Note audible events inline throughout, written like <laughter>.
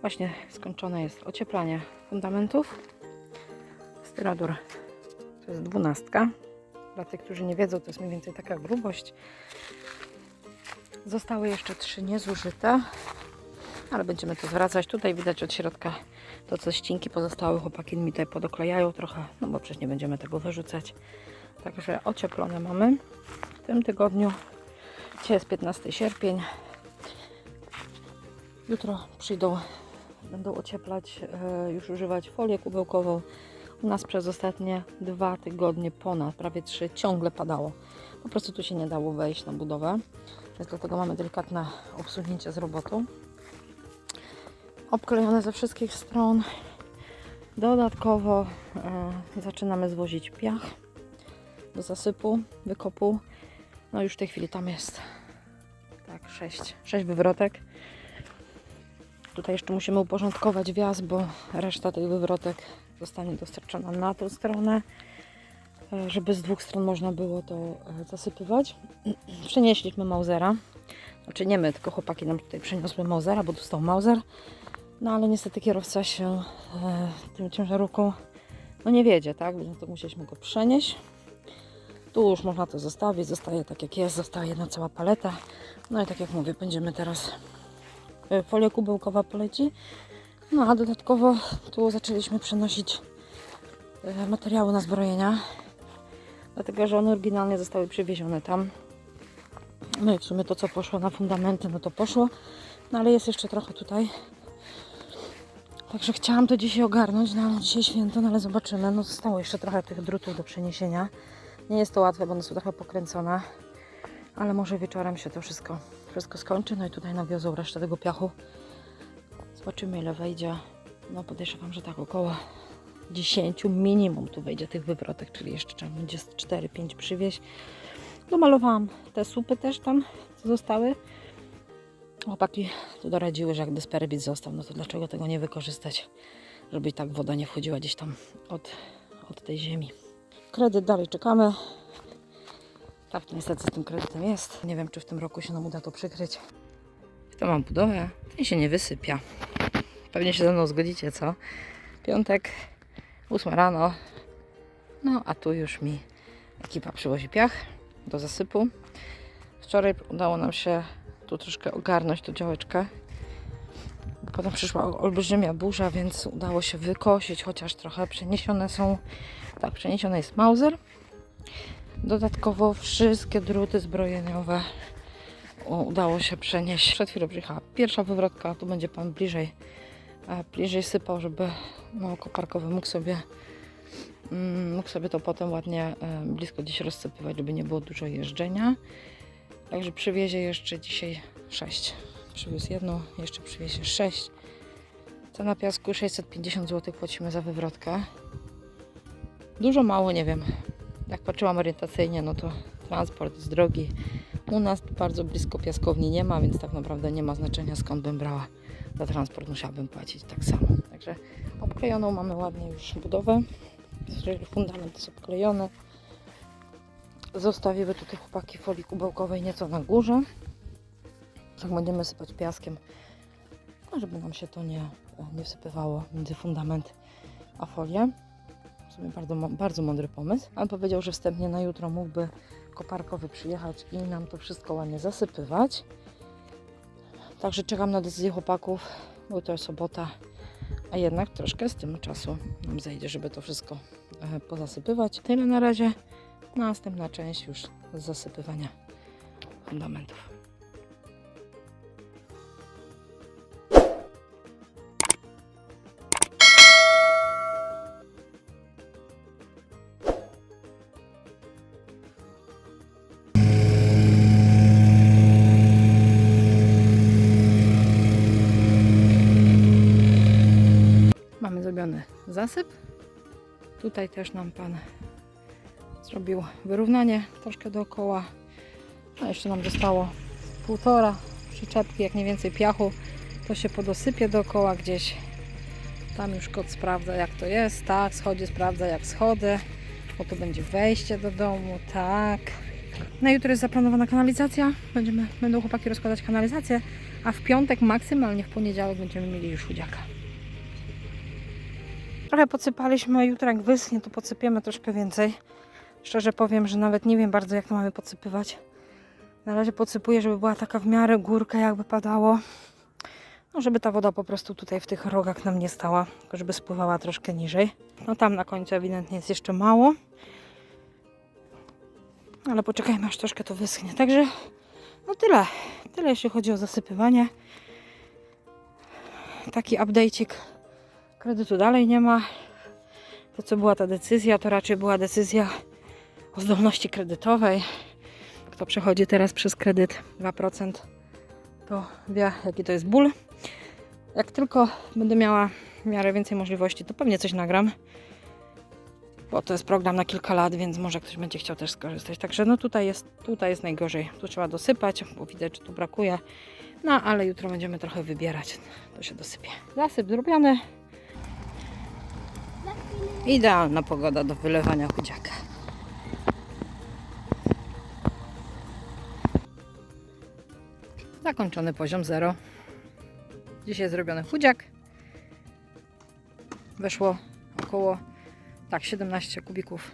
Właśnie skończone jest ocieplanie fundamentów. Styradur to jest dwunastka. Dla tych, którzy nie wiedzą, to jest mniej więcej taka grubość. Zostały jeszcze trzy niezużyte, ale będziemy to zwracać. Tutaj widać od środka to, co ścinki pozostałe. Chłopaki mi tutaj podoklejają trochę, no bo przecież nie będziemy tego wyrzucać. Także ocieplone mamy w tym tygodniu. Dzisiaj jest 15 sierpień. Jutro przyjdą, będą ocieplać, e, już używać folię kubełkową. U nas przez ostatnie dwa tygodnie, ponad prawie trzy, ciągle padało. Po prostu tu się nie dało wejść na budowę, więc dlatego mamy delikatne obsunięcie z robotą. Obklejone ze wszystkich stron. Dodatkowo e, zaczynamy zwozić piach do zasypu, wykopu. No już w tej chwili tam jest tak, sześć, sześć wywrotek. Tutaj jeszcze musimy uporządkować wjazd, bo reszta tych wywrotek zostanie dostarczona na tą stronę, e, żeby z dwóch stron można było to e, zasypywać. <clears throat> Przenieśliśmy Mausera. Znaczy nie my, tylko chłopaki nam tutaj przeniosły Mausera, bo tu stał Mauser. No ale niestety kierowca się e, tym ciężarówką no nie wiedzie, tak? Więc to musieliśmy go przenieść. Tu już można to zostawić, zostaje tak jak jest, zostaje jedna cała paleta. No i tak jak mówię, będziemy teraz folia kubełkowa poleci. No a dodatkowo tu zaczęliśmy przenosić e, materiały na zbrojenia, dlatego że one oryginalnie zostały przywiezione tam. No i w sumie to co poszło na fundamenty, no to poszło, no ale jest jeszcze trochę tutaj. Także chciałam to dzisiaj ogarnąć, no ale dzisiaj święto, no ale zobaczymy. No zostało jeszcze trochę tych drutów do przeniesienia. Nie jest to łatwe, bo one są trochę pokręcone, ale może wieczorem się to wszystko, wszystko skończy. No i tutaj nawiozą resztę tego piachu. Zobaczymy ile wejdzie. No podejrzewam, że tak około 10 minimum tu wejdzie tych wywrotek, czyli jeszcze trzeba będzie z 4-5 przywieźć. Domalowałam te słupy też tam, co zostały. Chłopaki tu doradziły, że jak dysperwit został, no to dlaczego tego nie wykorzystać, żeby i tak woda nie wchodziła gdzieś tam od, od tej ziemi. Kredyt dalej czekamy. Tak niestety z tym kredytem jest. Nie wiem, czy w tym roku się nam uda to przykryć. To mam budowę, ten się nie wysypia. Pewnie się ze mną zgodzicie, co? Piątek, ósma rano. No, a tu już mi ekipa przywozi piach do zasypu. Wczoraj udało nam się tu troszkę ogarnąć tą działeczkę. Potem przyszła olbrzymia burza, więc udało się wykosić, chociaż trochę przeniesione są. Tak, przeniesiony jest Mauser. Dodatkowo wszystkie druty zbrojeniowe udało się przenieść. Przed chwilą przyjechała pierwsza wywrotka, tu będzie pan bliżej, bliżej sypał, żeby no, koparkowy mógł sobie mm, mógł sobie to potem ładnie e, blisko gdzieś rozsypywać, żeby nie było dużo jeżdżenia. Także przywiezie jeszcze dzisiaj 6. Przywiózł jedną, jeszcze przywiezie 6. Cena piasku 650 zł płacimy za wywrotkę. Dużo mało, nie wiem. Jak patrzyłam orientacyjnie, no to transport jest drogi. U nas bardzo blisko piaskowni nie ma, więc tak naprawdę nie ma znaczenia skąd bym brała. Za transport musiałabym płacić tak samo. Także obklejoną mamy ładnie już budowę. Fundament jest obklejony. Zostawimy tutaj chłopaki folii kubełkowej nieco na górze. Tak będziemy sypać piaskiem, żeby nam się to nie, nie wsypywało między fundament a folię. Sumie bardzo, bardzo mądry pomysł. On powiedział, że wstępnie na jutro mógłby koparkowy przyjechać i nam to wszystko ładnie zasypywać. Także czekam na decyzję chłopaków, bo to jest sobota, a jednak troszkę z tym czasu nam zejdzie, żeby to wszystko e, pozasypywać. Tyle na razie. Następna część już z zasypywania fundamentów. Mamy zasyp. Tutaj też nam pan zrobił wyrównanie troszkę dookoła. No jeszcze nam zostało półtora przyczepki, jak mniej więcej piachu. To się podosypie dookoła gdzieś. Tam już kot sprawdza jak to jest. Tak, schody sprawdza jak schody. Bo to będzie wejście do domu. Tak. Na jutro jest zaplanowana kanalizacja. Będziemy, będą chłopaki rozkładać kanalizację, a w piątek, maksymalnie w poniedziałek będziemy mieli już chudziaka. Trochę podsypaliśmy, a jutro jak wyschnie, to podsypiemy troszkę więcej. Szczerze powiem, że nawet nie wiem bardzo, jak to mamy podsypywać. Na razie podsypuję, żeby była taka w miarę górka, jakby padało. No, żeby ta woda po prostu tutaj w tych rogach nam nie stała, tylko żeby spływała troszkę niżej. No tam na końcu ewidentnie jest jeszcze mało. Ale poczekajmy, aż troszkę to wyschnie. Także, no tyle. Tyle, jeśli chodzi o zasypywanie. Taki update'ik. Kredytu dalej nie ma. To, co była ta decyzja, to raczej była decyzja o zdolności kredytowej. Kto przechodzi teraz przez kredyt 2%, to wie, jaki to jest ból. Jak tylko będę miała w miarę więcej możliwości, to pewnie coś nagram. Bo to jest program na kilka lat, więc może ktoś będzie chciał też skorzystać. Także no tutaj jest, tutaj jest najgorzej. Tu trzeba dosypać, bo widać, że tu brakuje. No ale jutro będziemy trochę wybierać. To się dosypie. Zasyp zrobiony. Idealna pogoda do wylewania chudziaka. Zakończony poziom 0. Dzisiaj zrobiony chudziak. Weszło około tak 17 kubików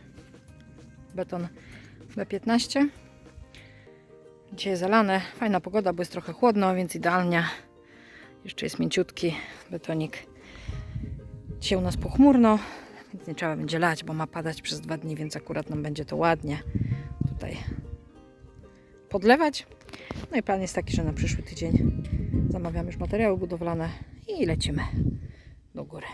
beton B15. Dzisiaj zalane. Fajna pogoda, bo jest trochę chłodno, więc idealnie. Jeszcze jest mięciutki betonik. Dzisiaj u nas pochmurno, więc nie trzeba będzie lać, bo ma padać przez dwa dni, więc akurat nam będzie to ładnie tutaj podlewać. No i plan jest taki, że na przyszły tydzień zamawiamy już materiały budowlane i lecimy do góry.